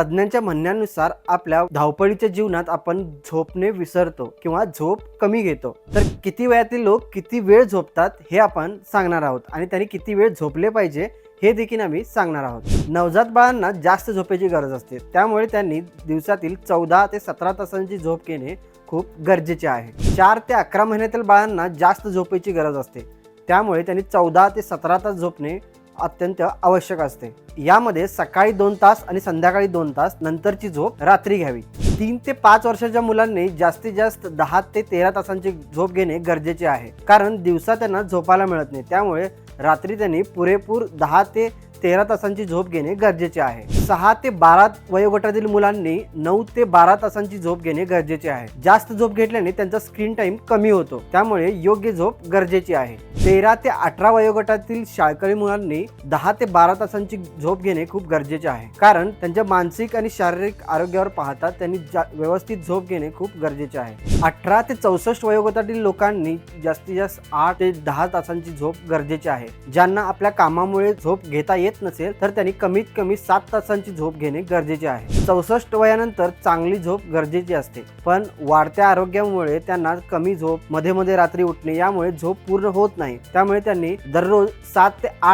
तज्ज्ञांच्या म्हणण्यानुसार आपल्या धावपळीच्या जीवनात आपण झोपणे विसरतो किंवा झोप कमी घेतो. तर किती वयातील लोक किती वेळ झोपतात हे आपण सांगणार आहोत आणि त्यांनी किती वेळ झोपले पाहिजे हे देखील आम्ही सांगणार आहोत. नवजात बाळांना जास्त झोपेची गरज असते. त्यामुळे त्यांनी दिवसातील चौदा ते सतरा तासांची झोप घेणे खूप गरजेचे आहे. चार ते अकरा महिन्यातील बाळांना जास्त झोपेची गरज असते. त्यामुळे त्यांनी चौदा ते सतरा तास झोपणे अत्यंत आवश्यक असते. यामध्ये सकाळी दोन तास आणि संध्याकाळी दोन तास नंतरची झोप रात्री घ्यावी. तीन ते पाच वर्षाच्या मुलांनी जास्तीत जास्त दहा ते तेरा तासांची झोप घेणे गरजेचे आहे. कारण दिवसा त्यांना झोपायला मिळत नाही. त्यामुळे रात्री त्यांनी पुरेपूर दहा ते तेरा तासांची झोप घेणे गरजेचे आहे. सहा ते बारा वयोगटातील मुलांनी नऊ ते बारा तासांची झोप घेणे गरजेचे आहे. जास्त झोप घेतल्याने त्यांचा स्क्रीन टाइम कमी होतो. त्यामुळे योग्य झोप गरजेची आहे. तेरा ते अठरा वयोगटातील शाळकरी मुलांनी दहा ते बारा तासांची झोप घेणे खूप गरजेचे आहे. कारण त्यांच्या मानसिक आणि शारीरिक आरोग्यावर पाहता त्यांनी जा- व्यवस्थित झोप घेणे खूप गरजेचे आहे. अठरा ते चौसष्ट वयोगटातील लोकांनी जास्तीत जास्त आठ ते दहा तासांची झोप गरजेची आहे. ज्यांना आपल्या कामामुळे झोप घेता येत नसेल तर त्यांनी कमीत कमी सात तासांची झोप घेणे गरजेचे आहे. चौसष्ट वयानंतर चांगली झोप गरजेची असते पण वाढत्या आरोग्यामुळे त्यांना कमी झोपमध्ये मध्ये रात्री उठणे यामुळे झोप पूर्ण होत नाही. त्यामुळे त्यांनी दररोज सात ते आठ